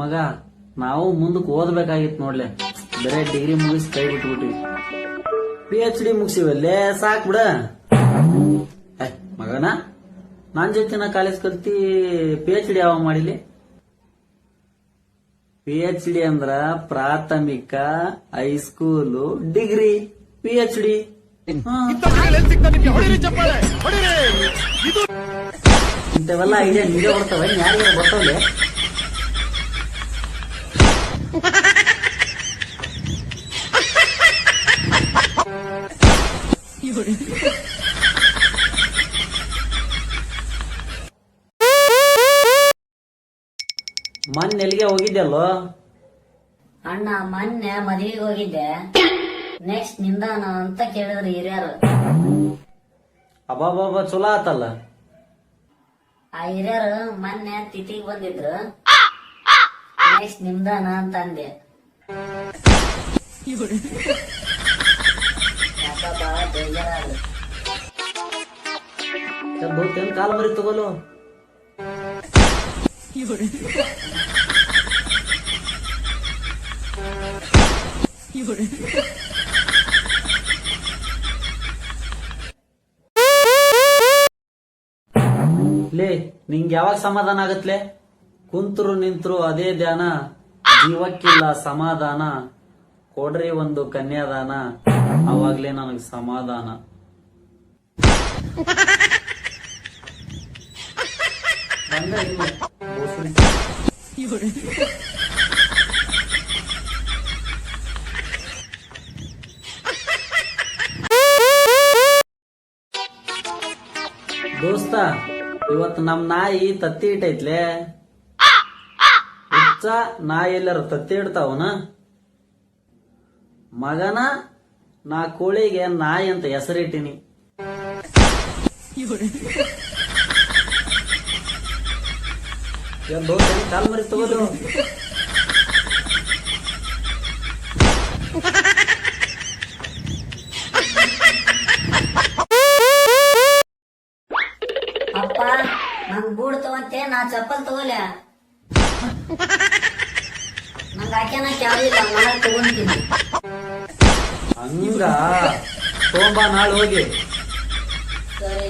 ಮಗ, ನಾವು ಮುಂದಕ್ಕೆ ಓದ್ಬೇಕಾಗಿತ್ತು ನೋಡ್ಲೆ. ಬರೇ ಡಿಗ್ರಿ ಮುಗಿಸಿ ಕೈ ಬಿಟ್ಬಿಟ್ಟಿವಿ ಪಿ ಎಚ್ ಡಿ ಮುಗಿಸಿವಲ್ಲೇ, ಸಾಕ್ ಬಿಡ. ಮಗನ, ನಾನ್ ಜೊತೆನ ಕಾಲೇಜ್ ಕಲ್ತಿ ಪಿ ಎಚ್ ಡಿ ಯಾವಾಗ ಮಾಡಿಲಿ? ಪಿ ಎಚ್ ಡಿ ಅಂದ್ರ ಪ್ರಾಥಮಿಕ high school degree P H D ಇಂಥವೆಲ್ಲ ಐಡಿಯಾ ನಿಜ ಬರ್ತವೆ ಯಾರಿಗೆ ಬರ್ತಾವಲೆ ಮೊನ್ನೆ ಎಲ್ಲಿಗೆ ಹೋಗಿದ್ದೆಲ್ಲೋ? ಅಣ್ಣ ಮೊನ್ನೆ ಮದ್ವಿಗೆ ಹೋಗಿದ್ದೆ. ನೆಕ್ಸ್ಟ್ ನಿಂದಾನ ಅಂತ ಕೇಳಿದ್ರು ಹಿರಿಯರು. ಅಬ್ಬಾಬಾಬಾ ಚಲೋ ಆತಲ್ಲ. ಆ ಹಿರಿಯರು ಮೊನ್ನೆ ತಿಥಿಗೆ ಬಂದಿದ್ರು. ನೆಕ್ಸ್ಟ್ ನಿಮ್ದಾನ ಅಂತ ಅಂದೆ ಬಹುತೇನ್ ಕಾಲ್ ಮರಿ ತಗೋಲು ಲೇ ನಿಂಗೆ ಯಾವಾಗ ಸಮಾಧಾನ ಆಗತ್ಲೆ? ಕುಂತ್ರು ನಿಂತರು ಅದೇ ಧ್ಯಾನ, ಜೀವಕ್ಕಿಲ್ಲ ಸಮಾಧಾನ, ಕೊಡ್ರಿ ಒಂದು ಕನ್ಯಾದಾನ, ಅವಾಗ್ಲೇ ನನಗ್ ಸಮಾಧಾನ. ದೋಸ್ತ, ಇವತ್ ನಮ್ ನಾಯಿ ತತ್ತಿ ಇಟ್ಟೈತ್ಲೆ ಹುಚ್ಚ ನಾ ಎಲ್ಲಾರ ತತ್ತಿ ಇಡ್ತಾವನ? ಮಗನ, ನಾ ಕೋಳಿಗೆ ನಾಯಿ ಅಂತ ಹೆಸರಿಟ್ಟಿನಿ. ಕಾಲ್ ಮರಿ ತಗೋದು? ಅಪ್ಪ, ನಂಗ್ ಬೂಡ್ ತಗೊಂತೆ ನಾ ಚಪ್ಪಲ್ ತಗೋಲ ಹಂಗ ಸೋಮವಾರ ನಾಳೆ ಹೋಗಿ. ಸರಿ.